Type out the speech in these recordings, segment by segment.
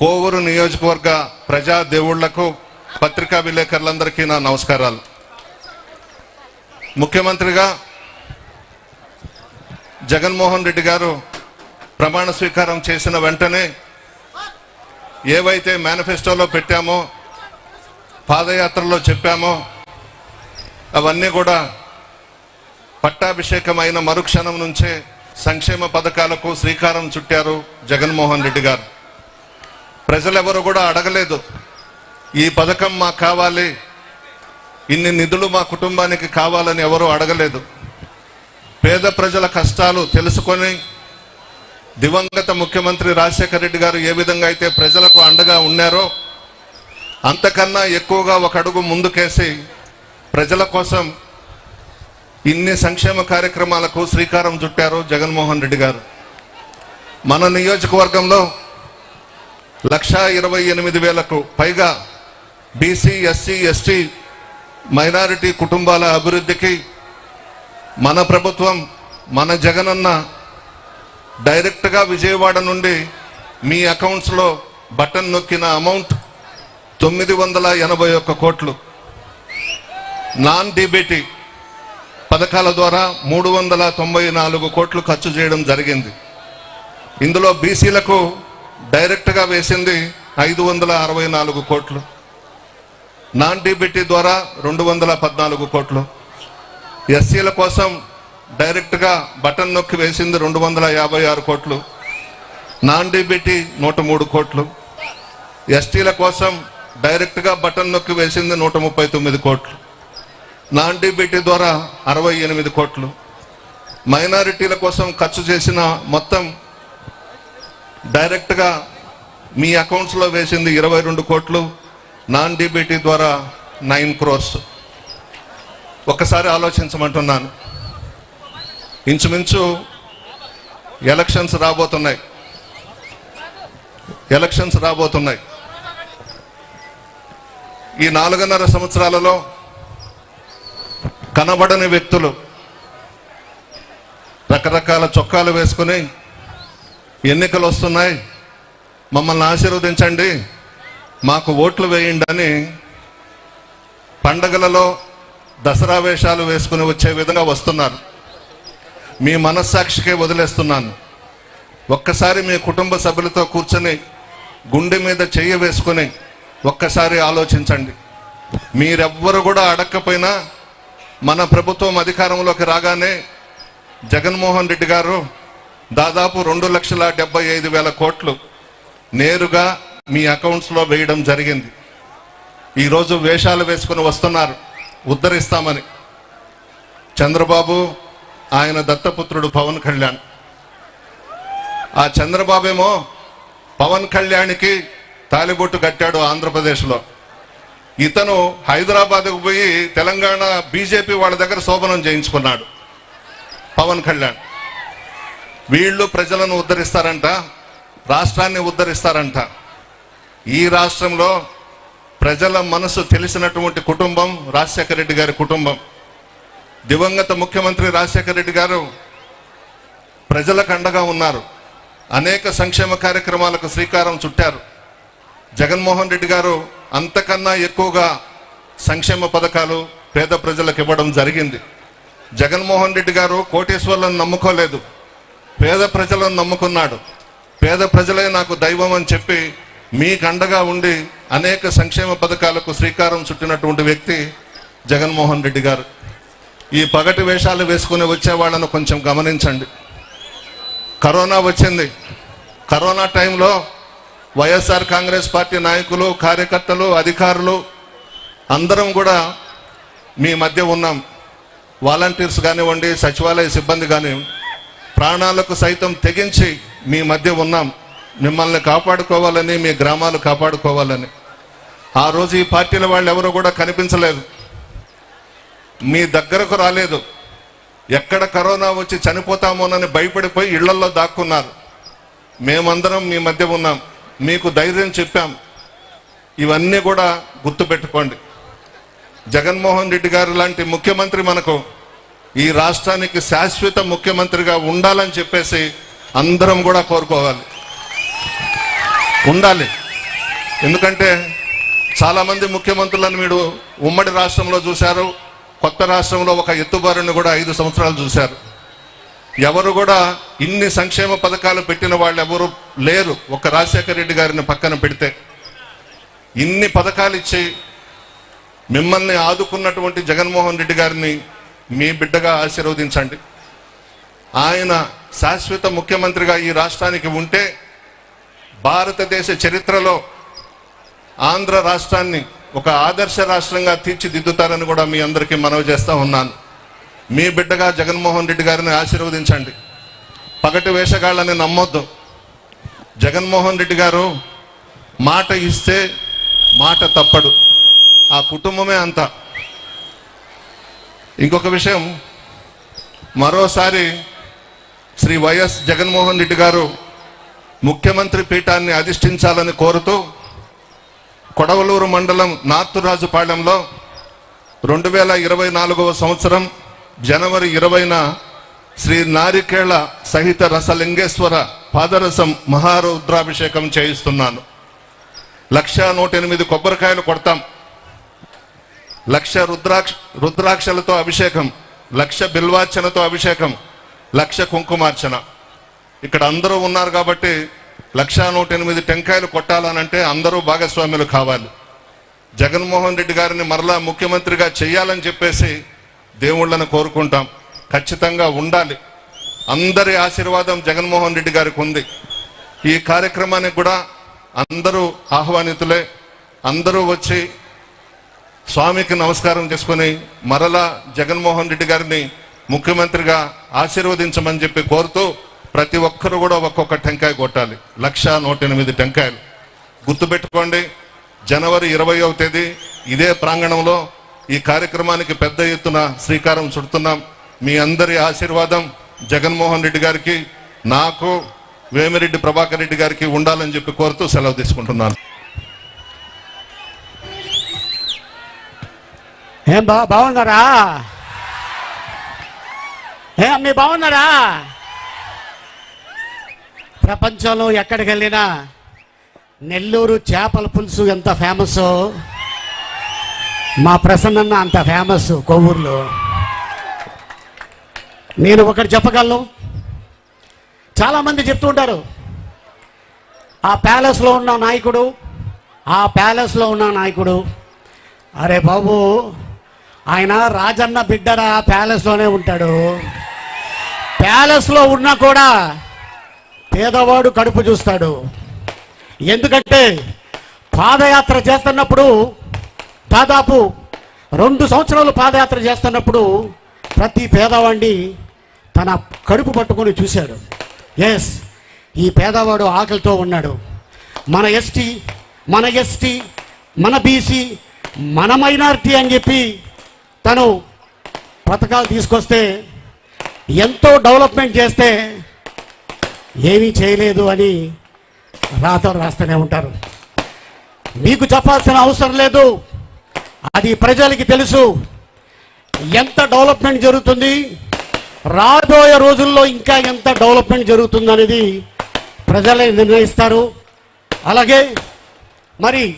కోవూరు నియోజకవర్గ ప్రజా దేవుళ్ళకు పత్రికా విలేకరులందరికీ నా నమస్కారాలు. ముఖ్యమంత్రిగా జగన్మోహన్ రెడ్డి గారు ప్రమాణ స్వీకారం చేసిన వెంటనే ఏవైతే మేనిఫెస్టోలో పెట్టామో పాదయాత్రలో చెప్పామో అవన్నీ కూడా పట్టాభిషేకం అయిన మరుక్షణం నుంచే సంక్షేమ పథకాలకు శ్రీకారం చుట్టారు జగన్మోహన్ రెడ్డి గారు. ప్రజలెవరు కూడా అడగలేదు. ఈ పథకం మాకు కావాలి. ఇన్ని నిధులు మా కుటుంబానికి కావాలని ఎవరు అడగలేదు. పేద ప్రజల కష్టాలు తెలుసుకొని దివంగత ముఖ్యమంత్రి రాజశేఖర రెడ్డి గారు ఏ విధంగా అయితే ప్రజలకు అండగా ఉన్నారో అంతకన్నా ఎక్కువగా ఒక అడుగు ముందుకేసి ప్రజల కోసం ఇన్ని సంక్షేమ కార్యక్రమాలకు శ్రీకారం చుట్టారు జగన్మోహన్ రెడ్డి గారు. మన నియోజకవర్గంలో లక్షా ఇరవై ఎనిమిది వేలకు పైగా బీసీ ఎస్సీ ఎస్టీ మైనారిటీ కుటుంబాల అభివృద్ధికి మన ప్రభుత్వం మన జగనన్న డైరెక్ట్గా విజయవాడ నుండి మీ అకౌంట్స్లో బటన్ నొక్కిన అమౌంట్ తొమ్మిది వందల ఎనభై ఒక్క కోట్లు. నాన్ డీబీటీ పథకాల ద్వారా మూడు వందల తొంభై నాలుగు కోట్లు ఖర్చు చేయడం జరిగింది. ఇందులో బీసీలకు డైరెక్ట్గా వేసింది ఐదు వందల అరవై నాలుగు కోట్లు. నాన్ డీబీటీ ద్వారా రెండు వందల పద్నాలుగు కోట్లు. ఎస్సీల కోసం డైరెక్ట్గా బటన్ నొక్కి వేసింది రెండు వందల యాభై ఆరు కోట్లు. నాన్ డీబీటీ నూట మూడు కోట్లు. ఎస్టీల కోసం డైరెక్ట్గా బటన్ నొక్కి వేసింది నూట ముప్పై తొమ్మిది కోట్లు. నాన్ డీబీటీ ద్వారా అరవై ఎనిమిది కోట్లు. మైనారిటీల కోసం ఖర్చు చేసిన మొత్తం డైరెక్ట్గా మీ అకౌంట్స్లో వేసింది ఇరవై రెండు కోట్లు నాన్ డీబీటీ ద్వారా నైన్ క్రోర్స్. ఒక్కసారి ఆలోచించమంటున్నాను. ఇంచుమించు ఎలక్షన్స్ రాబోతున్నాయి. ఎలక్షన్స్ రాబోతున్నాయి. ఈ నాలుగున్నర సంవత్సరాలలో కనబడని వ్యక్తులు రకరకాల చొక్కాలు వేసుకుని ఎన్నికలు వస్తున్నాయి. మమ్మల్ని ఆశీర్వదించండి. మాకు ఓట్లు వేయండి అని పండగలలో దసరా వేషాలు వేసుకుని వచ్చే విధంగా వస్తున్నారు. మీ మనస్సాక్షికే వదిలేస్తున్నాను. ఒక్కసారి మీ కుటుంబ సభ్యులతో కూర్చొని గుండె మీద చెయ్యి వేసుకొని ఒక్కసారి ఆలోచించండి. మీరెవ్వరు కూడా అడగకపోయినా మన ప్రభుత్వం అధికారంలోకి రాగానే జగన్మోహన్ రెడ్డి గారు దాదాపు రెండు లక్షల డెబ్బై ఐదు వేల కోట్లు నేరుగా మీ అకౌంట్స్లో వేయడం జరిగింది. ఈరోజు వేషాలు వేసుకుని వస్తున్నారు. ఉద్ధరిస్తామని. చంద్రబాబు ఆయన దత్తపుత్రుడు పవన్ కళ్యాణ్. ఆ చంద్రబాబేమో పవన్ కళ్యాణ్కి తాలిబొట్టు కట్టాడు ఆంధ్రప్రదేశ్లో. ఇతను హైదరాబాద్కు పోయి తెలంగాణ బీజేపీ వాళ్ళ దగ్గర శోభనం చేయించుకున్నాడు పవన్ కళ్యాణ్. వీళ్ళు ప్రజలను ఉద్ధరిస్తారంట రాష్ట్రాన్ని ఉద్ధరిస్తారంట. ఈ రాష్ట్రంలో ప్రజల మనసు తెలిసినటువంటి కుటుంబం రాజశేఖర రెడ్డి గారి కుటుంబం. దివంగత ముఖ్యమంత్రి రాజశేఖర రెడ్డి గారు ప్రజలకు అండగా ఉన్నారు. అనేక సంక్షేమ కార్యక్రమాలకు శ్రీకారం చుట్టారు. జగన్మోహన్ రెడ్డి గారు అంతకన్నా ఎక్కువగా సంక్షేమ పథకాలు పేద ప్రజలకు ఇవ్వడం జరిగింది. జగన్మోహన్ రెడ్డి గారు కోటేశ్వర్లను నమ్ముకోలేదు. పేద ప్రజలను నమ్ముకున్నాడు. పేద ప్రజలే నాకు దైవం అని చెప్పి మీకండగా ఉండి అనేక సంక్షేమ పథకాలకు శ్రీకారం చుట్టినటువంటి వ్యక్తి జగన్మోహన్ రెడ్డి గారు. ఈ పగటి వేషాలు వేసుకుని వచ్చే వాళ్ళను కొంచెం గమనించండి. కరోనా వచ్చింది. కరోనా టైంలో వైఎస్ఆర్ కాంగ్రెస్ పార్టీ నాయకులు కార్యకర్తలు అధికారులు అందరం కూడా మీ మధ్య ఉన్నాం. వాలంటీర్స్ కానివ్వండి సచివాలయ సిబ్బంది కానివ్వండి ప్రాణాలకు సైతం తెగించి మీ మధ్య ఉన్నాం. మిమ్మల్ని కాపాడుకోవాలని మీ గ్రామాలు కాపాడుకోవాలని. ఆ రోజు ఈ పార్టీల వాళ్ళు ఎవరు కూడా కనిపించలేదు. మీ దగ్గరకు రాలేదు. ఎక్కడ కరోనా వచ్చి చనిపోతామోనని భయపడిపోయి ఇళ్ళల్లో దాక్కున్నారు. మేమందరం మీ మధ్య ఉన్నాం. మీకు ధైర్యం చెప్పాం. ఇవన్నీ కూడా గుర్తుపెట్టుకోండి. జగన్మోహన్ రెడ్డి గారు లాంటి ముఖ్యమంత్రి మనకు ఈ రాష్ట్రానికి శాశ్వత ముఖ్యమంత్రిగా ఉండాలని చెప్పేసి అందరం కూడా కోరుకోవాలి. ఉండాలి. ఎందుకంటే చాలామంది ముఖ్యమంత్రులను మీరు ఉమ్మడి రాష్ట్రంలో చూశారు కొత్త రాష్ట్రంలో ఒక ఎత్తుబారుని కూడా ఐదు సంవత్సరాలు చూశారు. ఎవరు కూడా ఇన్ని సంక్షేమ పథకాలు పెట్టిన వాళ్ళు ఎవరు లేరు ఒక రాజశేఖర రెడ్డి గారిని పక్కన పెడితే. ఇన్ని పథకాలు ఇచ్చి మిమ్మల్ని ఆదుకున్నటువంటి జగన్మోహన్ రెడ్డి గారిని మీ బిడ్డగా ఆశీర్వదించండి. ఆయన శాశ్వత ముఖ్యమంత్రిగా ఈ రాష్ట్రానికి ఉంటే భారతదేశ చరిత్రలో ఆంధ్ర రాష్ట్రాన్ని ఒక ఆదర్శ రాష్ట్రంగా తీర్చిదిద్దుతారని కూడా మీ అందరికీ మనవి చేస్తూ ఉన్నాను. మీ బిడ్డగా జగన్మోహన్ రెడ్డి గారిని ఆశీర్వదించండి. పగటి వేషగాళ్ళని నమ్మొద్దు. జగన్మోహన్ రెడ్డి గారు మాట ఇస్తే మాట తప్పడు. ఆ కుటుంబమే అంత. ఇంకొక విషయం. మరోసారి శ్రీ వైఎస్ జగన్మోహన్ రెడ్డి గారు ముఖ్యమంత్రి పీఠాన్ని అధిష్ఠించాలని కోరుతూ కొడవలూరు మండలం నాతురాజుపాళెంలో రెండు వేల ఇరవై నాలుగవ సంవత్సరం జనవరి ఇరవైన శ్రీ నారికేళ సహిత రసలింగేశ్వర పాదరసం మహారుద్రాభిషేకం చేయిస్తున్నాను. లక్ష నూట ఎనిమిది కొబ్బరికాయలు కొడతాం. లక్ష రుద్రాక్ష రుద్రాక్షలతో అభిషేకం లక్ష బిల్వార్చనతో అభిషేకం లక్ష కుంకుమార్చన. ఇక్కడ అందరూ ఉన్నారు కాబట్టి లక్ష నూట ఎనిమిది టెంకాయలు కొట్టాలనంటే అందరూ భాగస్వాములు కావాలి. జగన్మోహన్ రెడ్డి గారిని మరలా ముఖ్యమంత్రిగా చేయాలని చెప్పేసి దేవుళ్ళను కోరుకుంటాం. ఖచ్చితంగా ఉండాలి. అందరి ఆశీర్వాదం జగన్మోహన్ రెడ్డి గారికి ఉంది. ఈ కార్యక్రమానికి కూడా అందరూ ఆహ్వానితులే. అందరూ వచ్చి స్వామికి నమస్కారం చేసుకుని మరలా జగన్మోహన్ రెడ్డి గారిని ముఖ్యమంత్రిగా ఆశీర్వదించమని చెప్పి కోరుతూ ప్రతి ఒక్కరు కూడా ఒక్కొక్క టెంకాయ కొట్టాలి. లక్ష నూట ఎనిమిది టెంకాయలు. గుర్తుపెట్టుకోండి జనవరి ఇరవయవ తేదీ ఇదే ప్రాంగణంలో ఈ కార్యక్రమానికి పెద్ద ఎత్తున శ్రీకారం చుడుతున్నాం. మీ అందరి ఆశీర్వాదం జగన్మోహన్ రెడ్డి గారికి నాకు వేమిరెడ్డి ప్రభాకర్ రెడ్డి గారికి ఉండాలని చెప్పి కోరుతూ సెలవు తీసుకుంటున్నాను. ఏం బా బాగున్నారా? ఏ మీ బాగున్నారా? ప్రపంచంలో ఎక్కడికి వెళ్ళినా నెల్లూరు చేపల పులుసు ఎంత ఫేమస్? మా ప్రసన్నన్న అంత ఫేమస్ కొవ్వూరులో. నేను ఒకటి చెప్పగలను? చాలామంది చెప్తూ ఉంటారు ఆ ప్యాలెస్లో ఉన్న నాయకుడు ఆ ప్యాలెస్లో ఉన్న నాయకుడు అరే బాబు ఆయన రాజన్న బిడ్డరా ప్యాలెస్లోనే ఉంటాడు. ప్యాలెస్లో ఉన్నా కూడా పేదవాడు కడుపు చూస్తాడు. ఎందుకంటే పాదయాత్ర చేస్తున్నప్పుడు దాదాపు రెండు సంవత్సరాలు పాదయాత్ర చేస్తున్నప్పుడు ప్రతి పేదవాడిని తన కడుపు పట్టుకొని చూశాడు. ఎస్ ఈ పేదవాడు ఆకలితో ఉన్నాడు. మన ఎస్టీ మన ఎస్టీ మన బీసీ మన మైనారిటీ అని చెప్పి తను పథకాలు తీసుకొస్తే ఎంతో డెవలప్మెంట్ చేస్తే ఏమీ చేయలేదు అని రాతో రాస్తూనే ఉంటారు. మీకు చెప్పాల్సిన అవసరం లేదు. అది ప్రజలకి తెలుసు. ఎంత డెవలప్మెంట్ జరుగుతుంది రాబోయే రోజుల్లో ఇంకా ఎంత డెవలప్మెంట్ జరుగుతుంది అనేది ప్రజలే నిర్ణయిస్తారు. అలాగే మరి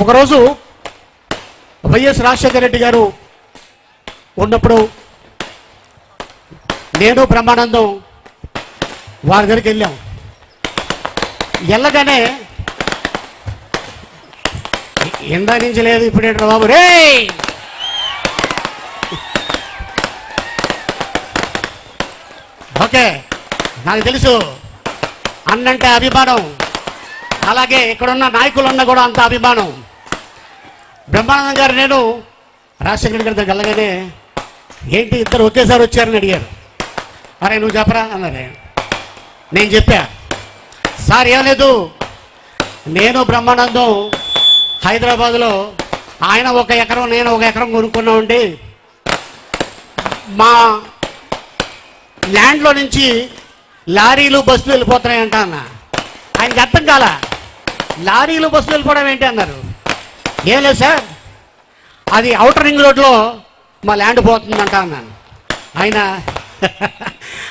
ఒకరోజు వైఎస్ రాజశేఖర రెడ్డి గారు ఉన్నప్పుడు నేను బ్రహ్మానందం వారి దగ్గరికి వెళ్ళాం. వెళ్ళగానే ఎండా నుంచి లేదు ఇప్పుడు ఏంటో బాబు? రే ఓకే నాకు తెలుసు. అన్నంటే అభిమానం. అలాగే ఇక్కడున్న నాయకులున్న కూడా అంత అభిమానం. బ్రహ్మానందం గారు నేను రాజశేఖర గారి దగ్గర వెళ్ళగానే ఏంటి ఇద్దరు ఒకేసారి వచ్చారని అడిగారు. అరే నువ్వు చెప్పరా? అన్నారు. నేను చెప్పా. సార్ ఏం లేదు. నేను బ్రహ్మానందం హైదరాబాద్లో ఆయన ఒక ఎకరం నేను ఒక ఎకరం కొనుక్కున్నామండి మా ల్యాండ్లో నుంచి లారీలు బస్సులు వెళ్ళిపోతున్నాయంట అన్న. ఆయనకి అర్థం కాల? లారీలు బస్సులు వెళ్ళిపోవడం ఏంటి అన్నారు. ఏం లేదు సార్. అది అవుటర్ రింగ్ రోడ్లో మా ల్యాండ్ పోతుందంట అన్నాను. ఆయన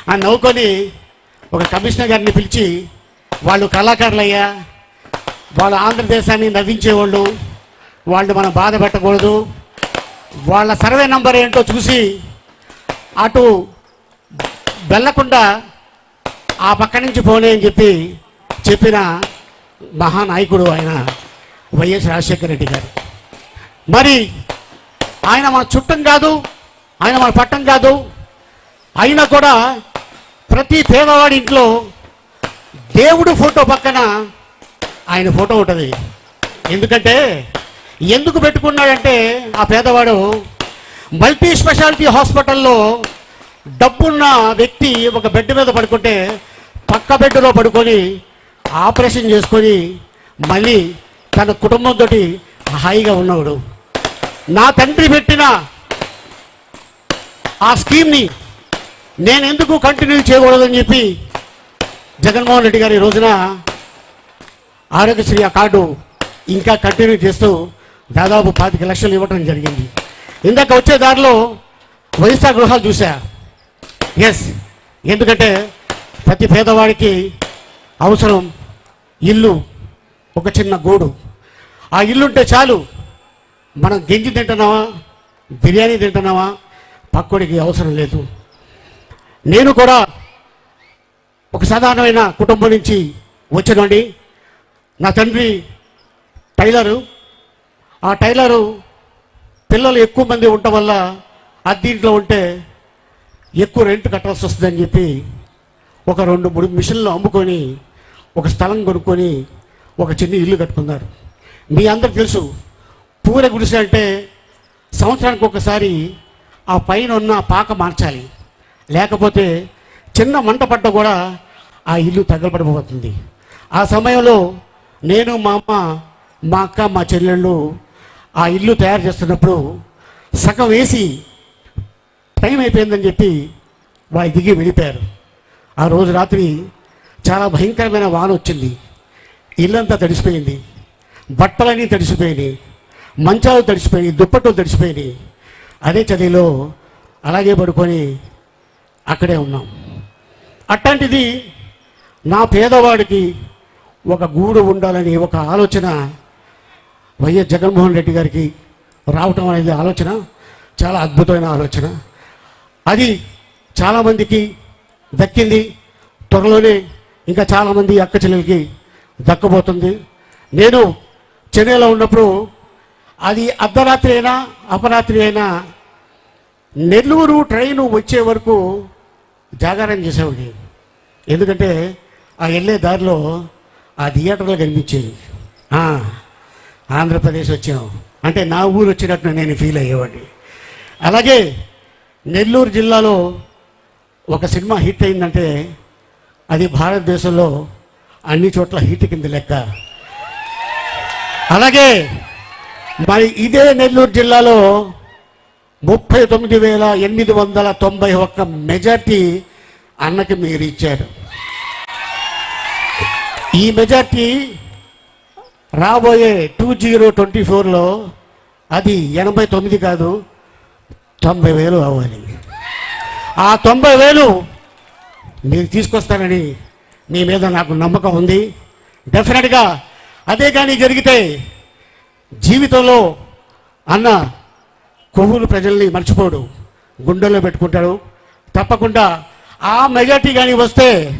ఆ నవ్వుకొని ఒక కమిషనర్ గారిని పిలిచి వాళ్ళు కళాకారులయ్యా వాళ్ళ ఆంధ్రదేశాన్ని నవ్వించేవాళ్ళు వాళ్ళు మనం బాధ పెట్టకూడదు. వాళ్ళ సర్వే నంబర్ ఏంటో చూసి అటు వెళ్ళకుండా ఆ పక్క నుంచి పోనే అని చెప్పి చెప్పిన మహానాయకుడు ఆయన. వైఎస్ రాజశేఖర రెడ్డి గారు. మరి ఆయన మన చుట్టం కాదు ఆయన మన పట్టం కాదు అయినా కూడా ప్రతి పేదవాడి ఇంట్లో దేవుడు ఫోటో పక్కన ఆయన ఫోటో ఉంటుంది. ఎందుకంటే ఎందుకు పెట్టుకున్నాడంటే ఆ పేదవాడు మల్టీ స్పెషాలిటీ హాస్పిటల్లో డబ్బున్న వ్యక్తి ఒక బెడ్ మీద పడుకుంటే పక్క బెడ్లో పడుకొని ఆపరేషన్ చేసుకొని మళ్ళీ తన కుటుంబంతో హాయిగా ఉన్నవాడు. నా తండ్రి పెట్టిన ఆ స్కీమ్ని నేను ఎందుకు కంటిన్యూ చేయకూడదని చెప్పి జగన్మోహన్ రెడ్డి గారు ఈ రోజున ఆరోగ్యశ్రీ ఆ కార్డు ఇంకా కంటిన్యూ చేస్తూ దాదాపు పాతిక లక్షలు ఇవ్వటం జరిగింది. ఇందాక వచ్చే దారిలో వైఎస్ఆర్ గృహాలు చూసా ఎస్ ఎందుకంటే ప్రతి పేదవాడికి అవసరం ఇల్లు ఒక చిన్న గూడు. ఆ ఇల్లు ఉంటే చాలు. మనం గింజి తింటున్నావా బిర్యానీ తింటున్నావా పక్కోడికి అవసరం లేదు. నేను కూడా ఒక సాధారణమైన కుటుంబం నుంచి వచ్చినండి. నా తండ్రి టైలరు. ఆ టైలరు పిల్లలు ఎక్కువ మంది ఉండటం వల్ల అద్దీంట్లో ఉంటే ఎక్కువ రెంట్ కట్టాల్సి వస్తుందని చెప్పి ఒక రెండు మూడు మిషన్లు అమ్ముకొని ఒక స్థలం కొనుక్కొని ఒక చిన్న ఇల్లు కట్టుకున్నారు. మీ అందరికి తెలుసు పూల గుడిసె అంటే సంవత్సరానికి ఒకసారి ఆ పైన ఉన్న పాక మార్చాలి. లేకపోతే చిన్న మంట పడ్డ కూడా ఆ ఇల్లు తగలబడిపోతుంది. ఆ సమయంలో నేను మా అమ్మ మా అక్క మా చెల్లెళ్ళు ఆ ఇల్లు తయారు చేస్తున్నప్పుడు సగం వేసి టైం అయిపోయిందని చెప్పి వాళ్ళు దిగి వెళ్ళిపోయారు. ఆ రోజు రాత్రి చాలా భయంకరమైన వాన వచ్చింది. ఇల్లంతా తడిసిపోయింది. బట్టలన్నీ తడిసిపోయినాయి మంచాలు తడిసిపోయినాయి దుప్పట్లు తడిసిపోయినాయి. అదే చదిలో అలాగే పడుకొని అక్కడే ఉన్నాం. అట్లాంటిది నా పేదవాడికి ఒక గూడు ఉండాలని ఒక ఆలోచన వైఎస్ జగన్మోహన్ రెడ్డి గారికి రావటం అనేది ఆలోచన చాలా అద్భుతమైన ఆలోచన. అది చాలామందికి దక్కింది త్వరలోనే ఇంకా చాలామంది అక్క చెల్లెలకి దక్కబోతుంది. నేను చెన్నైలో ఉన్నప్పుడు అది అర్ధరాత్రి అయినా అపరాత్రి అయినా నెల్లూరు ట్రైన్ వచ్చే వరకు జాగారం చేసేవాడిని. ఎందుకంటే ఆ వెళ్ళే దారిలో ఆ థియేటర్లు కనిపించేవి. ఆంధ్రప్రదేశ్ వచ్చాం. అంటే నా ఊరు వచ్చినట్టు నేను ఫీల్ అయ్యేవాడిని. అలాగే నెల్లూరు జిల్లాలో ఒక సినిమా హిట్ అయిందంటే అది భారతదేశంలో అన్ని చోట్ల హిట్ కింద లెక్క. అలాగే మరి ఇదే నెల్లూరు జిల్లాలో ముప్పై తొమ్మిది వేల ఎనిమిది వందల తొంభై ఒక్క మెజార్టీ అన్నకి మీరు ఇచ్చారు ఈ మెజార్టీ రాబోయే టూ జీరో ట్వంటీ ఫోర్లో అది ఎనభై తొమ్మిది కాదు తొంభై వేలు అవ్వాలి. ఆ తొంభై వేలు మీరు తీసుకొస్తారని మీ మీద నాకు నమ్మకం ఉంది. డెఫినెట్గా అదే కానీ జరిగితే జీవితంలో అన్న కొవ్వులు ప్రజల్ని మర్చిపోడు. గుండెల్లో పెట్టుకుంటాడు. తప్పకుండా ఆ మెజార్టీ కానీ వస్తే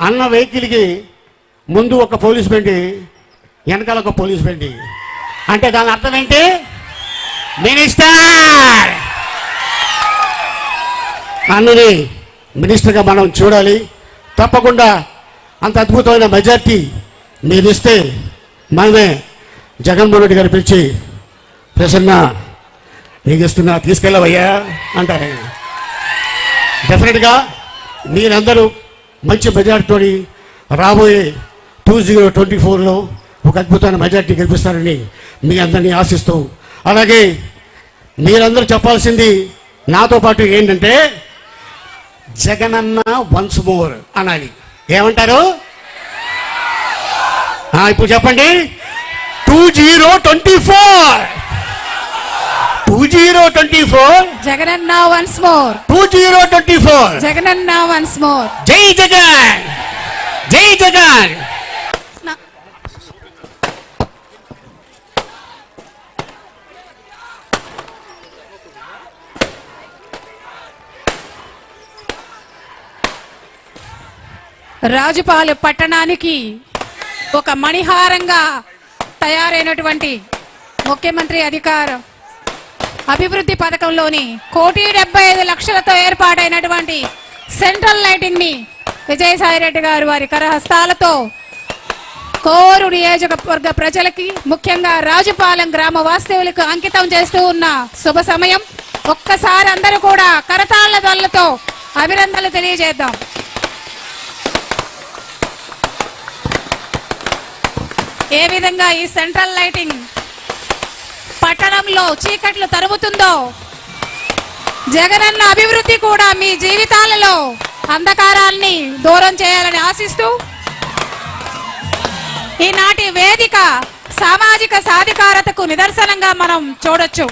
అన్న వెహికల్కి ముందు ఒక పోలీస్ బండి వెనకాల ఒక పోలీస్ బండి. అంటే దాని అర్థం ఏంటి? మినిస్టర్! అన్నది మినిస్టర్గా మనం చూడాలి. తప్పకుండా అంత అద్భుతమైన మెజార్టీ మీరు ఇస్తే మనమే జగన్మోహన్ రెడ్డి గారు పిలిచి ప్రసన్న నీకు ఇస్తున్నా తీసుకెళ్ళవయ్యా అంటారు. ఆయన డెఫినెట్గా మీరందరూ మంచి మెజార్టీతో రాబోయే టూ జీరో ట్వంటీ ఫోర్లో ఒక అద్భుతమైన మెజార్టీ గెలిపిస్తారని మీ అందరినీ ఆశిస్తూ అలాగే మీరందరూ చెప్పాల్సింది నాతో పాటు ఏంటంటే జగనన్న వన్స్ మోర్ అనాలి. ఏమంటారు? ఇప్పుడు చెప్పండి. Two zero twenty four two zero twenty four Jagan once more two zero twenty four Jagan once more జై జగన్. జై జగన్. రాజుపాలెం పట్టణానికి ఒక మణిహారంగా తయారైనటువంటి ముఖ్యమంత్రి అధికారం అభివృద్ధి పథకంలోని కోటి డెబ్బై ఐదు లక్షలతో ఏర్పాటైనటువంటి సెంట్రల్ లైటింగ్ని విజయసాయి రెడ్డి గారు వారి కరహస్తాలతో కోరు నియోజకవర్గ ప్రజలకి ముఖ్యంగా రాజుపాలెం గ్రామ వాస్తవులకు అంకితం చేస్తూ ఉన్న శుభ సమయం. ఒక్కసారి అందరూ కూడా కరతాళ్ళ దొల్లతో అభినందనలు తెలియజేద్దాం. ఏ విధంగా ఈ సెంట్రల్ లైటింగ్ పట్టణంలో చీకట్లు తరుముతుందో జగనన్న అభివృద్ధి కూడా మీ జీవితాలలో అంధకారాన్ని దూరం చేయాలని ఆశిస్తూ ఈనాటి వేదిక సామాజిక సాధికారతకు నిదర్శనంగా మనం చూడొచ్చు.